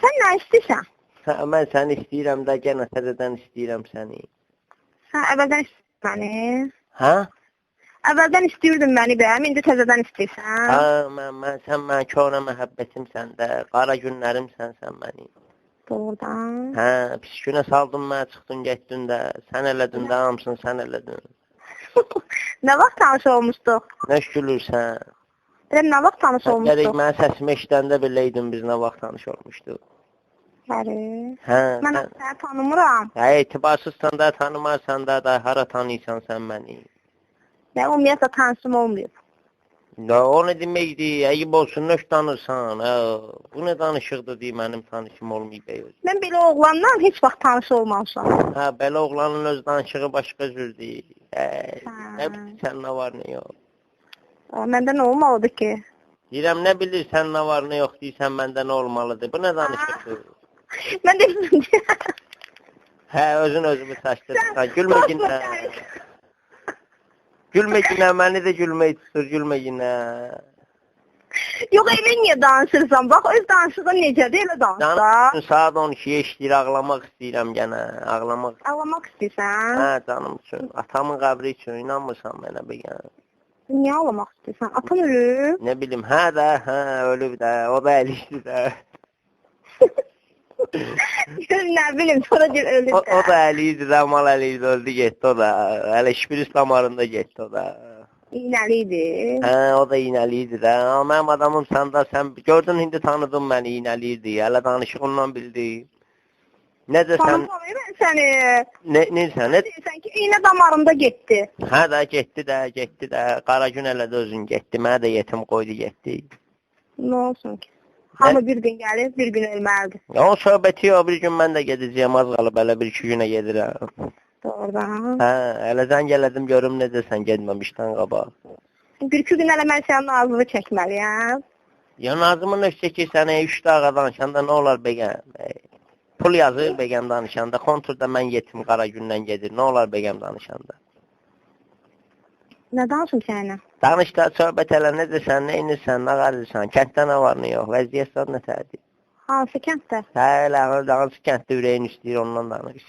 Sən nə istəyirsən? Hə, mən səni istəyirəm də, yenə təzədən istəyirəm səni. Sən əvvəldən istəyirdin məni. Hə? Əvvəldən istəyirdin məni bəyəm, indi təzədən istəyirsən. Hə, mən, mən sən mən köhnə məhəbbətimsən də, qara günlərimsən sən mənim. Doğrudan. Hə, pis günə saldın mənə, çıxdın getdin də, sən elədin də, hamısını sən elədin. nə vaxt tanış olmuşduq? Nə gülürsən? Deyirəm, nə vaxt tanış olmuşduq? mənim səsimi eşidəndə biləydin biz nə vaxt tanış olmuşduq. Bəli. Hə, Mən sən, səni tanımıram. hə, etibarsızsan da, tanımarsan da, da hara tanıyırsan sən məni. Və ümumiyyətlə tanışım olmayıb. Ya o nə deməkdir? Ayıb olsun, nöş tanırsan. Hə, bu nə danışıqdır deyə mənim tanışım olmayıb ey. Mən belə oğlanla heç vaxt tanış olmamışam. Hə, belə oğlanın öz danışığı başqa cürdür. Hə, Hə. nə bilirsən nə var, nə yox. Ə, Məndə nə olmalıdır ki? Deyirəm, nə bilirsən nə var, nə yox deyirsən məndə nə olmalıdır. Bu nə danışıqdır? Mən də Hə, özün özümü saçdırırsan. Gülmə yenə. Gülmə yenə, məni də gülmək tutur, gülmə yenə. Yox, elə niyə danışırsan? Bax, öz danışığın necədir, elə danış da. Canım saat 12-yə işləyir, ağlamaq istəyirəm yenə, ağlamaq. Ağlamaq istəyirsən? Hə, canım üçün, atamın qəbri üçün inanmırsan mənə bəgən. Niyə ağlamaq istəyirsən? Atan ölüb. Nə bilim, hə də, hə, ölüb də, o da əlişdi də. nə bilim, sonra gör ölüb O, də. o da əliydi də, mal əliydi, öldü getdi o da. Hələ şpiris damarında getdi o da. İynəli idi. Hə, o da iynəliydi də. Amma mənim adamım sən də, sən gördün indi tanıdın məni iynəliydi. Hələ danışığından bildi. Necə sən, Tanımam mən səni. nə, necəsən, nə? Deyirsən ki, iynə damarımda getdi. Hə də, getdi də, getdi də. Qara gün elədi özün getdi. Mənə də yetim qoydu getdi. Nə olsun ki? Hamı bir gün gəlir, bir gün ölməlidir. O söhbəti yox, bir gün mən də gedəcəyəm, az qalıb elə bir iki günə gedirəm. Doğrudan. Hə, elə zəng elədim görüm necəsən getməmişdən qabaq. Bir iki gün hələ mən sənin ağzını çəkməliyəm. Ya Nazımın öfsə ki, sənə 3 dağa danışanda nə olar bəgəm? Ey, Pul yazır bəgəm danışanda, konturda mən yetim qara gündən gedir. Nə olar bəgəm danışanda? Nə danışım səninlə? Danış da söhbət elə necəsən, nə inirsən, nə qarırsan, kənddə nə var, nə yox, vəziyyət zad nə tərdir? Hansı kənddə? Hə, elə danış kənddə ürəyin istəyir, ondan danış.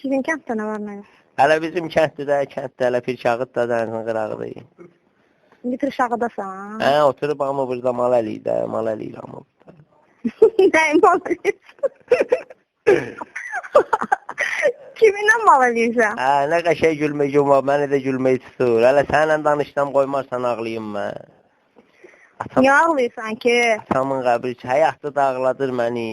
Sizin kənddə nə var nə yox? Hələ bizim kənddə də, kənddə elə bir şağıt da dənizin qırağıdır. İndi Pirşağıdasan. Hə, oturub amma burada mal əliydə, mal əliyir amma Nəyim Kiminlə mal eləyirsən? Hə, nə qəşəng gülməyim var, məni də gülmək tutur. Hələ səninlə danışsam qoymarsan ağlayım mən. Atam, Niyə ağlayırsan ki? atamın qəbri həyatda da ağladır məni.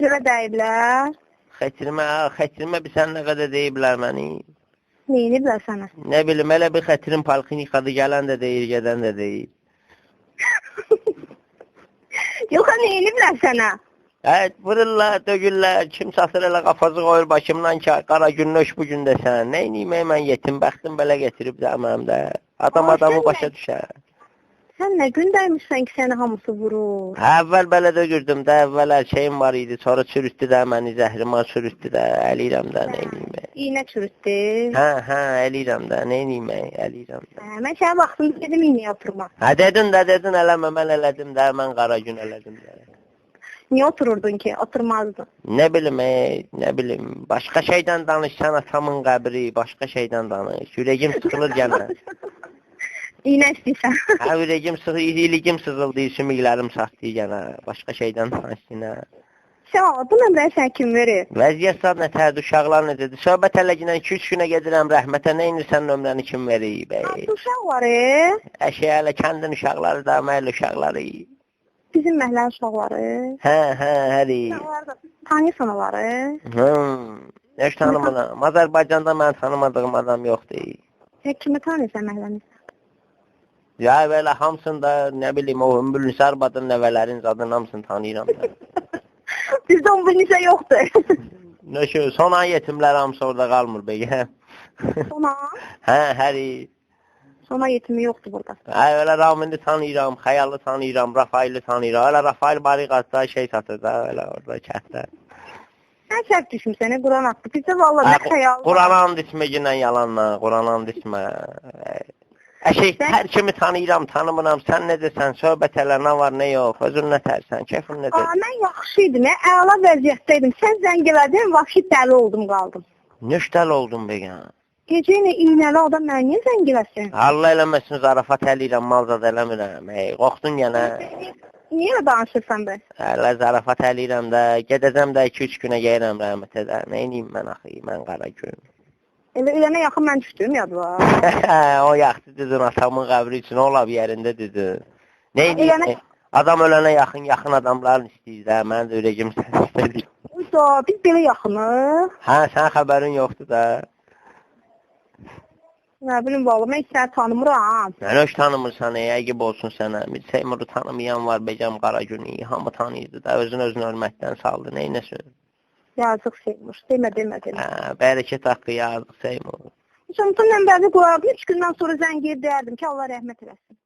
Sizə deyiblər. Xətrimə, xətrimə bir sən nə qədər deyiblər məni. Neyiniblər sənə? Nə bilim, elə bir xətrim polklinikada gələn də deyir, gedən də deyir. Yox, neyiniblər sənə? Hə, vururlar, dögürlər, kim satır elə qafazı qoyur başımdan ki, qara günlöş bu gün desən. Nə edeyim, ey, mən yetim bəxtim belə getirib də mənim də. Adam adamı başa nə- düşər. Sən nə gün dəymişsən ki, səni hamısı vurur? Hə, əvvəl belə dögürdüm də, əvvəl hər şeyim var idi, sonra çürütdü də məni, zəhrimə çürütdü də, əliyirəm də, nə edeyim. İynə çürütdü. Hə, hə, əliyirəm də, nə edeyim, ey, əliyirəm də. Hə, mən sənə vaxtında dedim iynəyə oturma. Hə, dedin də, dedin eləmə, mən elədim də, mən qara gün elədim də. Niyə otururdun ki? Oturmazdın. Nə bilim, ey, nə bilim, başqa şeydən danışsan atamın qəbri, başqa şeydən danış. Ürəyim sıxılır yenə. İynə istəyirsən. Hə, ürəyim sıxılır, iligim sızıldı, sümüklərim saxdı yenə. Başqa şeydən danışsınə. Sən bu nömrəni sən kim verir? Vəziyyət zad nətərdir, uşaqlar necədir? Söhbət hələ ginən 2-3 günə gedirəm rəhmətə, nə inirsən nömrəni kim verib, uşaq var? e? Əşə hələ kəndin uşaqları da, məhəllə uşaqları. Bizim məhəllə uşaqları. Hə, hə, da tanıyırsan onları? Hım. Heç tanımıram. Azərbaycanda mən tanımadığım adam yoxdur. Sən kimi tanıyırsan məhəlləmizdə? Ya belə hamısında nə bilim o Ümbül Nisarbadın nəvələrin zadının hamısını tanıyıram da. Bizdə 11 nisə yoxdur. Nə şey, son ay yetimlər hamısı orada qalmır bəyə. Sona, hə, həri. sona yetimi yoxdur burada. Hə, elə Ramini tanıyıram, Xəyalı tanıyıram, Rafaili tanıyıram. Elə Rafail Bariqatda şey satır da, elə orada kənddə. Sən səhv düşmüsən, Quran haqqı. Bizdə vallahi Hə, nə xəyal. Quran and içmə ginən yalanla, Quran and içmə. Sən- hər kimi tanıyıram, tanımıram. Sən necəsən? Söhbət elə nə var, nə yox? Özün nətərsən? Keyfin Aa, necədir? mən yaxşı idim, mən əla vəziyyətdə idim. Sən zəng elədin, vəhşi dəli oldum, qaldım. Nüştəl oldun begən. Gecə ilə iynəli adam mənə niyə zəng eləsin? Allah eləməsin, zarafat eləyirəm, malzad eləmirəm. Ey, qorxdun yenə. Niyə elə danışırsan bəs? Hələ zarafat eləyirəm də, gedəcəm də 2-3 günə gəlirəm rəhmət edər. Nə edeyim mən axı, mən qara gün. Elə ölənə yaxın mən düşdüm yadıma. o yaxşı düzün atamın qəbri üçün olab yerində düzün. Nə? Ölənə- Adam ölənə yaxın, yaxın adamların istəyir də, mənim də ürəyim sən istədir. Uza, biz belə yaxınıq. Hə, sən xəbərin yoxdur da. Nə bilim valla, mən səni tanımıram. Mən heç tanımırsan, ey, əgib olsun sənə. Seymuru tanımayan var, becəm qara günü, hamı tanıyırdı da, özün özünü ölməkdən saldı, neynəsin? Yazıq şeymiş, demə, demə, demə. Hə, bərəkət haqqı yazıq Seymur. Mən bəzi qoyardım, üç gündən sonra zəng deyirdim ki, Allah rəhmət eləsin.